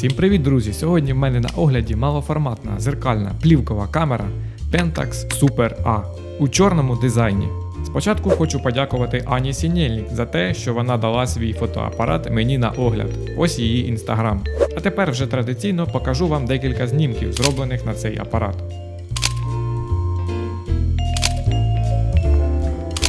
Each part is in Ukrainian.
Всім привіт, друзі! Сьогодні в мене на огляді малоформатна зеркальна плівкова камера Pentax Super A у чорному дизайні. Спочатку хочу подякувати Ані Сінєльник за те, що вона дала свій фотоапарат мені на огляд. Ось її інстаграм. А тепер вже традиційно покажу вам декілька знімків, зроблених на цей апарат.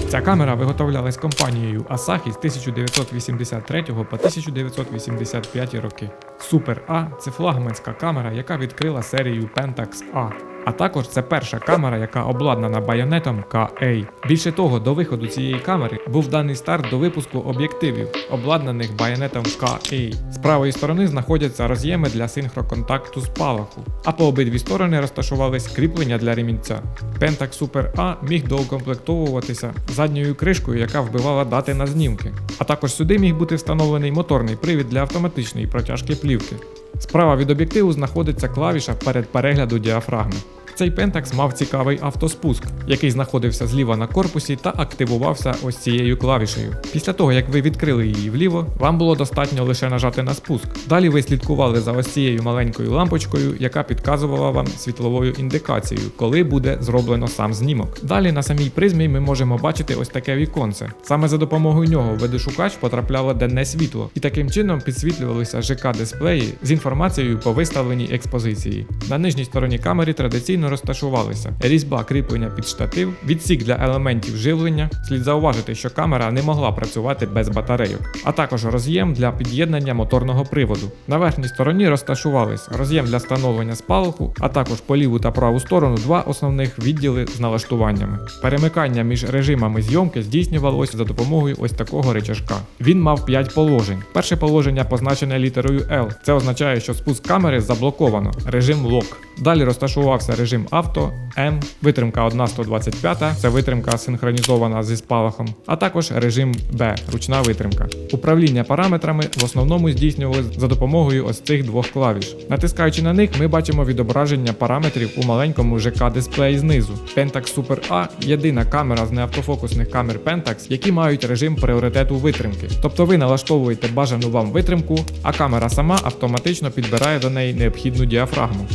Ця камера виготовлялась компанією Asahi з 1983 по 1985 роки. Super A – це флагманська камера, яка відкрила серію Pentax A. А також це перша камера, яка обладнана байонетом KA. Більше того, до виходу цієї камери був даний старт до випуску об'єктивів, обладнаних байонетом KA. З правої сторони знаходяться роз'єми для синхроконтакту спалаху, а по обидві сторони розташувались кріплення для ремінця. Pentax Super A міг доукомплектовуватися задньою кришкою, яка вбивала дати на знімки. А також сюди міг бути встановлений моторний привід для автоматичної протяжки плівки. Справа від об'єктиву знаходиться клавіша перед перегляду діафрагми. Цей Pentax мав цікавий автоспуск, який знаходився зліва на корпусі та активувався ось цією клавішею. Після того, як ви відкрили її вліво, вам було достатньо лише нажати на спуск. Далі ви слідкували за ось цією маленькою лампочкою, яка підказувала вам світловою індикацією, коли буде зроблено сам знімок. Далі на самій призмі ми можемо бачити ось таке віконце. Саме за допомогою нього видошукач потрапляло денне світло, і таким чином підсвітлювалися ЖК-дисплеї з інформацією по виставленій експозиції. На нижній стороні камери традиційно розташувалися різьба кріплення під штатив, відсік для елементів живлення. Слід зауважити, що камера не могла працювати без батарейок, а також роз'єм для під'єднання моторного приводу. На верхній стороні розташувались роз'єм для встановлення спалаху, а також по ліву та праву сторону два основних відділи з налаштуваннями. Перемикання між режимами зйомки здійснювалося за допомогою ось такого рычажка. Він мав 5 положень. Перше положення позначене літерою L. Це означає, що спуск камери заблоковано. Режим лок. Далі розташувався режим авто, М, витримка 1.125, це витримка синхронізована зі спалахом, а також режим Б, ручна витримка. Управління параметрами в основному здійснювалось за допомогою ось цих двох клавіш. Натискаючи на них, ми бачимо відображення параметрів у маленькому ЖК-дисплеї знизу. Pentax Super A єдина камера з неавтофокусних камер Pentax, які мають режим пріоритету витримки. Тобто ви налаштовуєте бажану вам витримку, а камера сама автоматично підбирає до неї необхідну діафрагму.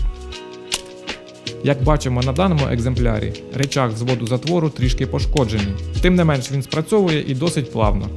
Як бачимо на даному екземплярі, речах взводу затвору трішки пошкоджений. Тим не менш він спрацьовує і досить плавно.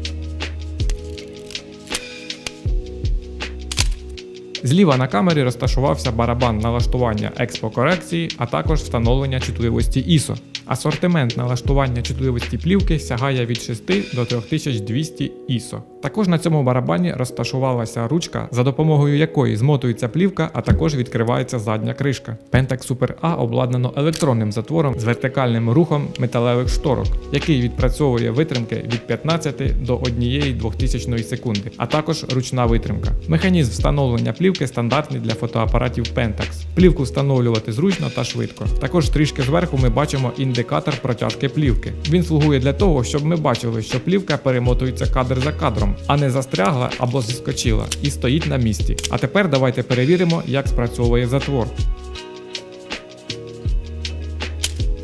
Зліва на камері розташувався барабан налаштування експокорекції, а також встановлення чутливості ISO. Асортимент налаштування чутливості плівки сягає від 6 до 3200 ISO. Також на цьому барабані розташувалася ручка, за допомогою якої змотується плівка, а також відкривається задня кришка. Pentax Super A обладнано електронним затвором з вертикальним рухом металевих шторок, який відпрацьовує витримки від 15 до 1 2000 секунди, а також ручна витримка. Механізм встановлення плівки стандартний для фотоапаратів Pentax. Плівку встановлювати зручно та швидко. Також трішки зверху ми бачимо індикатор протяжки плівки. Він слугує для того, щоб ми бачили, що плівка перемотується кадр за кадром, а не застрягла або зіскочила і стоїть на місці. А тепер давайте перевіримо, як спрацьовує затвор.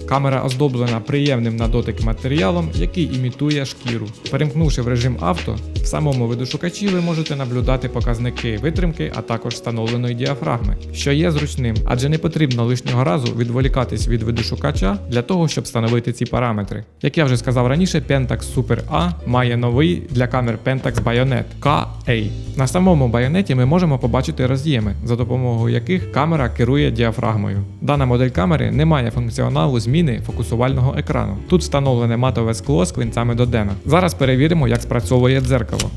Камера оздоблена приємним на дотик матеріалом, який імітує шкіру. Перемкнувши в режим авто, в самому видошукачі ви можете наблюдати показники витримки, а також встановленої діафрагми, що є зручним, адже не потрібно лишнього разу відволікатись від видошукача для того, щоб встановити ці параметри. Як я вже сказав раніше, Pentax Super A має новий для камер Pentax Bayonet KA. На самому байонеті ми можемо побачити роз'єми, за допомогою яких камера керує діафрагмою. Дана модель камери не має функціоналу зміни фокусувального екрану. Тут встановлене матове скло з клинцями Додена. Зараз перевіримо, як спрацьовує дзеркало.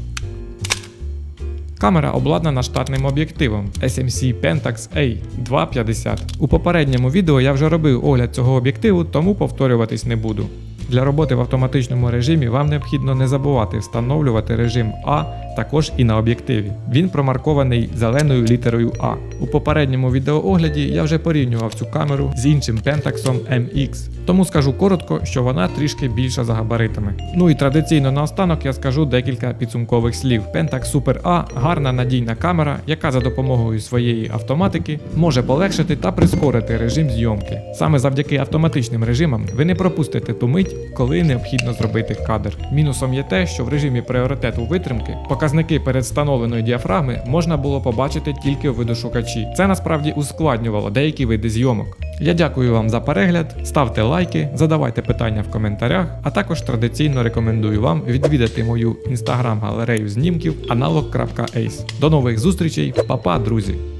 Камера обладнана штатним об'єктивом SMC Pentax A 250. У попередньому відео я вже робив огляд цього об'єктиву, тому повторюватись не буду. Для роботи в автоматичному режимі вам необхідно не забувати встановлювати режим А також і на об'єктиві. Він промаркований зеленою літерою А. У попередньому відеоогляді я вже порівнював цю камеру з іншим Pentax MX, тому скажу коротко, що вона трішки більша за габаритами. Ну і традиційно наостанок я скажу декілька підсумкових слів. Pentax Super A гарна надійна камера, яка за допомогою своєї автоматики може полегшити та прискорити режим зйомки. Саме завдяки автоматичним режимам ви не пропустите ту мить, коли необхідно зробити кадр. Мінусом є те, що в режимі пріоритету витримки показники перед встановленої діафрагми можна було побачити тільки у видошукачі. Це насправді ускладнювало деякі види зйомок. Я дякую вам за перегляд, ставте лайки, задавайте питання в коментарях, а також традиційно рекомендую вам відвідати мою інстаграм-галерею знімків analog.ace. До нових зустрічей, па-па, друзі!